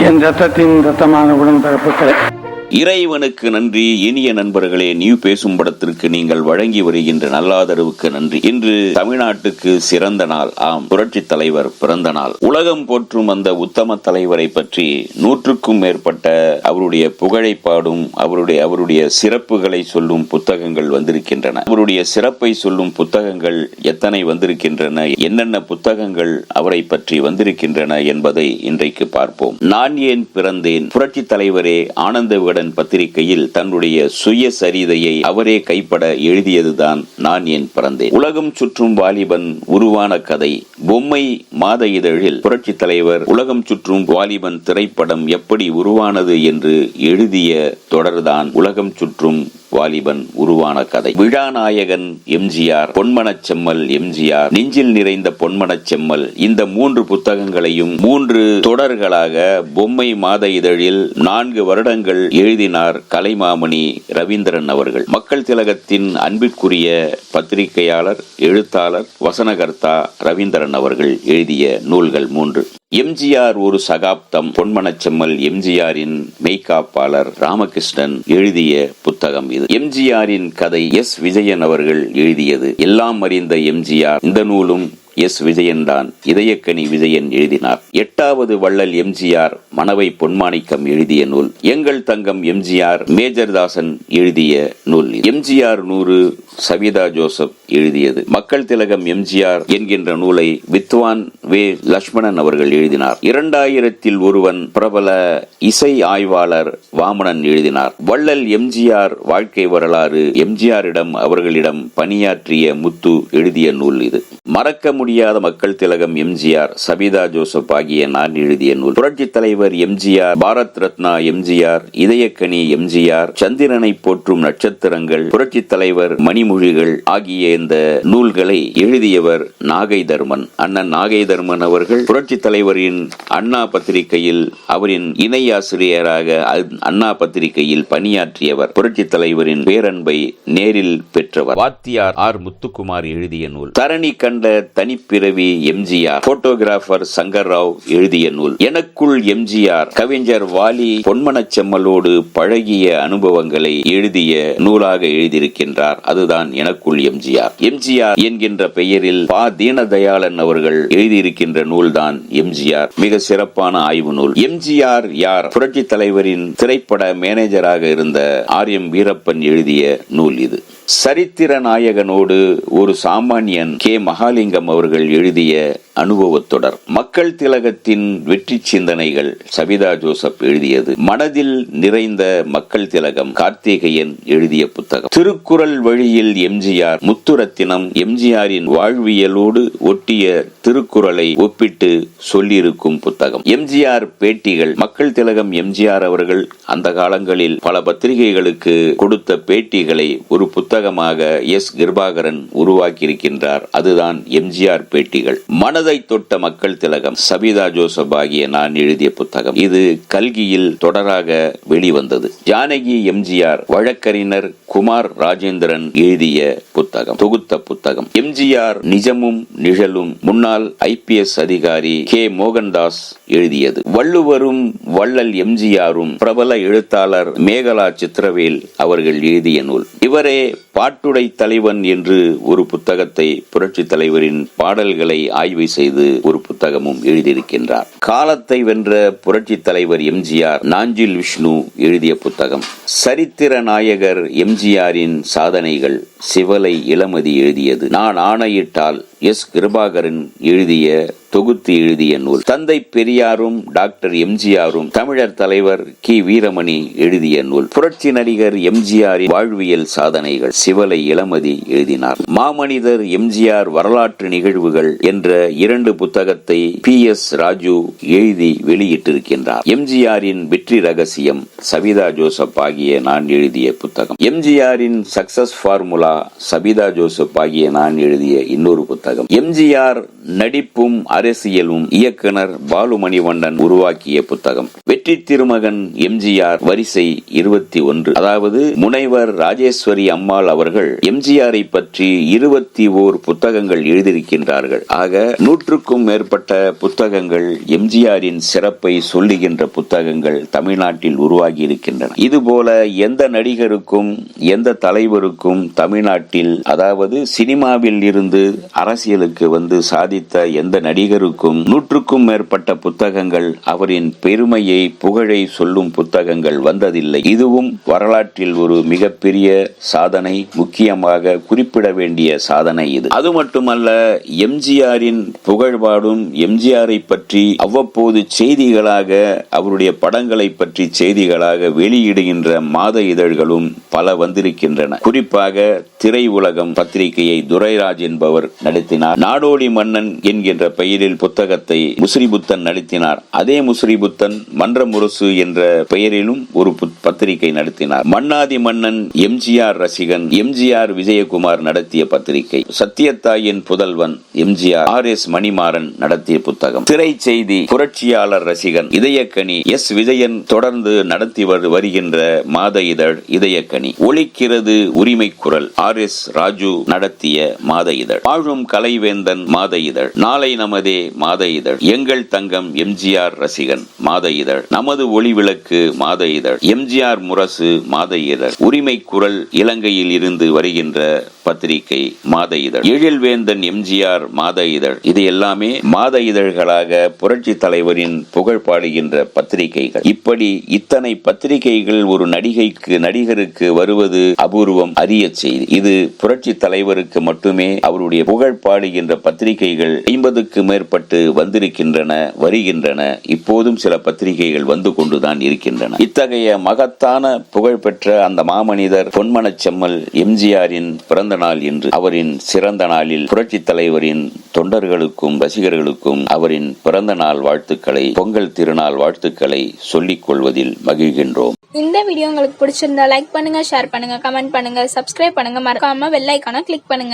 என் ரத்தத்தின் ரத்தமான உடன்பிறப்புகளே இறைவனுக்கு நன்றி. இனிய நண்பர்களே நியூ பேசும் படத்திற்கு நீங்கள் வழங்கி வருகின்ற நல்லாதரவுக்கு நன்றி. இன்று தமிழ்நாட்டுக்கு சிறந்த நாள். ஆம் புரட்சி தலைவர் பிறந்த நாள். உலகம் போற்றும் அந்த உத்தம தலைவரை பற்றி நூற்றுக்கும் மேற்பட்ட அவருடைய புகழை பாடும் அவருடைய அவருடைய சிறப்புகளை சொல்லும் புத்தகங்கள் வந்திருக்கின்றன. அவருடைய சிறப்பை சொல்லும் புத்தகங்கள் எத்தனை வந்திருக்கின்றன? என்னென்ன புத்தகங்கள் அவரை பற்றி வந்திருக்கின்றன என்பதை இன்றைக்கு பார்ப்போம். நான் ஏன் பிறந்தேன்? புரட்சி தலைவரே ஆனந்த விட விகடன் பத்திரிகையில் தன்னுடைய சுய சரிதையை அவரே கைப்பட எழுதியதுதான் நான் என் பிறந்தேன். உலகம் சுற்றும் வாலிபன் உருவான கதை. பொம்மை மாத இதழில் புரட்சி தலைவர் உலகம் சுற்றும் வாலிபன் திரைப்படம் எப்படி உருவானது என்று எழுதிய தொடர்தான் உலகம் சுற்றும் வாலிபன் உருவான கதை. விழாநாயகன் எம்ஜிஆர் பொன்மனச் செம்மல் எம்ஜிஆர் நெஞ்சில் நிறைந்த பொன்மனச் செம்மல் இந்த மூன்று புத்தகங்களையும் மூன்று தொடர்களாக பொம்மை மாத இதழில் நான்கு வருடங்கள் எழுதினார் கலைமாமணி ரவீந்திரன் அவர்கள். மக்கள் திலகத்தின் அன்பிற்குரிய பத்திரிகையாளர் எழுத்தாளர் வசனகர்த்தா ரவீந்திரன் அவர்கள் எழுதிய நூல்கள் மூன்று. எம்ஜிஆர் ஒரு சகாப்தம். பொன்மனச்செம்மல் எம்ஜிஆரின் மெய்காப்பாளர் ராமகிருஷ்ணன் எழுதிய புத்தகம் இது. எம்ஜிஆரின் கதை எஸ். விஜயன் அவர்கள் எழுதியது. எல்லாம் அறிந்த எம்ஜிஆர் இந்த நூலும் எஸ் விஜயன் தான் இதயக்கனி விஜயன் எழுதினார். எட்டாவது வள்ளல் எம்ஜிஆர் மணவை பொன்மாணிக்கம் எழுதிய நூல். எங்கள் தங்கம் எம்ஜிஆர் மேஜர்தாசன் எழுதிய நூல் எம்ஜிஆர் நூறு சவிதா ஜோசப் எழுதியது. மக்கள் திலகம் எம்ஜிஆர் என்கின்ற நூலை வித்வான் வே லட்சுமணன் அவர்கள் எழுதினார். இரண்டாயிரத்தில் ஒருவன் பிரபல இசை ஆய்வாளர் வாமனன் எழுதினார். வள்ளல் எம்ஜிஆர் வாழ்க்கை வரலாறு எம்ஜிஆரிடம் அவர்களிடம் பணியாற்றிய முத்து எழுதிய நூல் இது. மறக்க முடியாத மக்கள் திலகம் எம்ஜிஆர் சபிதா ஜோசப் ஆகிய நான் எழுதிய நூல். புரட்சி தலைவர் எம்ஜிஆர் பாரத் ரத்னா எம்ஜிஆர் இதயக்கணி எம்ஜிஆர் சந்திரனை போற்றும் நட்சத்திரங்கள் புரட்சி தலைவர் மணிமொழிகள் ஆகிய இந்த நூல்களை எழுதியவர் நாகை தர்மன் அண்ணன் நாகை தர்மன் அவர்கள் புரட்சி தலைவரின் அண்ணா பத்திரிகையில் அவரின் இணை ஆசிரியராக அண்ணா பத்திரிகையில் பணியாற்றியவர். புரட்சி தலைவரின் பேரன்பை நேரில் பெற்றவர். வாத்தியார் ஆர் முத்துக்குமார் எழுதிய நூல். தரணி கண்ட தனி பிறவி எம்ஜிஆர். போட்டோகிராஃபர் சங்கர் ராவ் எழுதிய நூல். எனக்குள் எம்ஜிஆர் கவிஞர் வாலி பொன்மனச்செம்மலோடு பழகிய அனுபவங்களை எழுதிய நூலாக எழுதியிருக்கின்றார். அதுதான் எனக்குள் எம்ஜிஆர். எம்ஜிஆர் என்கின்ற பெயரில் பா. தீனதயாளன் அவர்கள் எழுதியிருக்கின்ற நூல்தான் எம்ஜிஆர். மிக சிறப்பான ஆய்வு நூல். எம்ஜிஆர் யார்? புரட்சி தலைவரின் திரைப்பட மேனேஜராக இருந்த ஆர். எம். வீரப்பன் எழுதிய நூல் இது. சரித்திர நாயகனோடு ஒரு சாமானியன் கே. மகாலிங்கம் அவர்கள் எழுதிய அனுபவத் தொடர். மக்கள் திலகத்தின் வெற்றி சிந்தனைகள் சவிதா ஜோசப் எழுதியது. மனதில் நிறைந்த மக்கள் திலகம் கார்த்திகேயன் எழுதிய புத்தகம். திருக்குறள் வழியில் எம்ஜிஆர் முத்துரத்தினம் எம்ஜிஆரின் வாழ்வியலோடு ஒட்டிய திருக்குறளை ஒப்பிட்டு சொல்லியிருக்கும் புத்தகம். எம்ஜிஆர் பேட்டிகள். மக்கள் திலகம் எம்ஜிஆர் அவர்கள் அந்த காலங்களில் பல பத்திரிகைகளுக்கு கொடுத்த பேட்டிகளை ஒரு புத்தகமாக எஸ். கிருபாகரன் உருவாக்கியிருக்கின்றார். அதுதான் எம்ஜிஆர் பேட்டிகள். மனதை தொட்ட மக்கள் திலகம். சபிதா ஜோசப் ஆகிய நான் எழுதிய புத்தகம். இது கல்கியில் தொடராக வெளிவந்தது. ஜானகி எம்ஜிஆர் வழக்கறிஞர் குமார் ராஜேந்திரன் எழுதிய புத்தகம். தொகுத்த புத்தகம். எம்ஜிஆர் நிஜமும் நிழலும் முன்னாள் ஐபிஎஸ் அதிகாரி கே. மோகன்தாஸ் எழுதியது. வள்ளுவரும் வள்ளல் எம்ஜிஆரும் பிரபல எழுத்தாளர் மேகலா சித்திரவேல் அவர்கள் எழுதிய நூல். இவரே பாட்டுடை தலைவன் என்று ஒரு புத்தகத்தை புரட்சி தலைவரின் பாடல்களை ஆய்வு செய்து ஒரு புத்தகமும் எழுதியிருக்கின்றார். காலத்தை வென்ற புரட்சி தலைவர் எம்ஜிஆர் நாஞ்சில் விஷ்ணு எழுதிய புத்தகம். சரித்திர நாயகர் எம்ஜிஆரின் சாதனைகள் சிவலை இளமதி எழுதியது. நான் ஆணையிட்டால் எஸ். கிருபாகரன் எழுதிய தொகுத்து எழுதிய நூல். தந்தை பெரியாரும் டாக்டர் எம்ஜிஆரும் தமிழர் தலைவர் கி. வீரமணி எழுதிய நூல். புரட்சி நடிகர் எம்ஜிஆரின் வாழ்வியல் சாதனைகள் சிவலை இளமதி எழுதினார். மாமனிதர் எம்ஜிஆர் வரலாற்று நிகழ்வுகள் என்ற இரண்டு புத்தகத்தை பி. எஸ். ராஜு எழுதி வெளியிட்டிருக்கின்றார். எம்ஜிஆரின் வெற்றி ரகசியம் சவிதா ஜோசப் ஆகிய நான் எழுதிய புத்தகம். எம்ஜிஆரின் success formula Kamala Sabitha Joseph ஆகிய நான் எழுதிய இன்னொரு புத்தகம். எம்ஜிஆர் நடிப்பும் அரசியலும் இயக்குனர் பாலுமணிவண்ணன் உருவாக்கிய புத்தகம். வெற்றி திருமகன் எம்ஜிஆர் வரிசை இருபத்தி ஒன்று. அதாவது முனைவர் ராஜேஸ்வரி அம்மாள் அவர்கள் எம்ஜிஆரை பற்றி இருபத்தி ஓர் புத்தகங்கள் எழுதியிருக்கின்றார்கள். ஆக நூற்றுக்கும் மேற்பட்ட புத்தகங்கள் எம்ஜிஆரின் சிறப்பை சொல்லுகின்ற புத்தகங்கள் தமிழ்நாட்டில் உருவாகி இருக்கின்றன இதுபோல எந்த நடிகருக்கும் எந்த தலைவருக்கும் தமிழ் தமிழ்நாட்டில் அதாவது சினிமாவில் இருந்து அரசியலுக்கு வந்து சாதித்த எந்த நடிகருக்கும் நூற்றுக்கும் மேற்பட்ட புத்தகங்கள் அவரின் பெருமையை புகழை சொல்லும் புத்தகங்கள் வந்ததில்லை. இதுவும் வரலாற்றில் ஒரு மிகப்பெரிய சாதனை முக்கியமாக குறிப்பிட வேண்டிய சாதனை இது. அது மட்டுமல்ல எம்ஜிஆரின் புகழ்பாடும் எம்ஜிஆரை பற்றி அவ்வப்போது செய்திகளாக அவருடைய படங்களை பற்றி செய்திகளாக வெளியிடுகின்ற மாத இதழ்களும் பல வந்திருக்கின்றன. குறிப்பாக திரை உலகம் பத்திரிகையை துரைராஜ் என்பவர் நடத்தினார். நாடோடி மன்னன் என்கின்ற பெயரில் புத்தகத்தை முஸ்ரிபுத்தன் நடத்தினார். அதே முஸ்ரிபுத்தன் மன்ற முரசு என்ற பெயரிலும் ஒரு புத்- பத்திரிகை நடத்தினார். மன்னாதி மன்னன் எம்ஜிஆர் ரசிகன் எம்ஜிஆர் விஜயகுமார் நடத்திய பத்திரிகை. சத்தியத்தாயின் புதல்வன் எம்ஜிஆர் ஆர் எஸ் மணிமாறன் நடத்திய புத்தகம். திரை செய்தி புரட்சியாளர் ரசிகன் இதயக்கனி எஸ் விஜயன் தொடர்ந்து நடத்தி வரு- வருகின்ற மாத இதழ் இதயக்கனி. ஒழிக்கிறது உரிமை குரல் ஆர் எஸ் ராஜு நடத்திய மாத இதழ். வாழும் கலைவேந்தன் மாத இதழ். நாளை நமதே மாத இதழ். எங்கள் தங்கம் எம்ஜிஆர் ரசிகன் மாத இதழ். நமது ஒளி விளக்கு மாத இதழ். எம்ஜிஆர் முரசு மாத இதழ். உரிமை குரல் இலங்கையில் இருந்து வருகின்ற பத்திரிகை மாத இதழ். எழில்வேந்தன் எம்ஜிஆர் மாத இதழ். இது எல்லாமே மாத இதழ்களாக புரட்சி தலைவரின் புகழ் பாடுகின்ற பத்திரிகைகள். இப்படி இத்தனை பத்திரிகைகள் ஒரு நடிகைக்கு நடிகருக்கு வருவது அபூர்வம். அரிய செய்தி. இது புரட்சி தலைவருக்கு மட்டுமே அவருடைய புகழ் பாடுகின்ற பத்திரிகைகள் ஐம்பதுக்கு மேற்பட்டு வந்திருக்கின்றன வருகின்றன. இப்போதும் சில பத்திரிகைகள் வந்து கொண்டுதான் இருக்கின்றன. இத்தகைய மகத்தான புகழ்பெற்ற அந்த மாமனிதர் பொன்மனச் செம்மல் எம்ஜிஆரின் பிறந்த நாள் என்று அவரின் சிறந்த நாளில் புரட்சி தலைவரின் தொண்டர்களுக்கும் ரசிகர்களுக்கும் அவரின் பிறந்த நாள் வாழ்த்துக்களை பொங்கல் திருநாள் வாழ்த்துக்களை சொல்லிக் கொள்வதில் மகிழ்கின்றோம். இந்த வீடியோ உங்களுக்கு பிடிச்சிருந்தா லைக் பண்ணுங்க ஷேர் பண்ணுங்க கமெண்ட் பண்ணுங்க சப்ஸ்கிரைப் பண்ணுங்க. மறக்காம வெள்ளைக்கான கிளிக் பண்ணுங்க.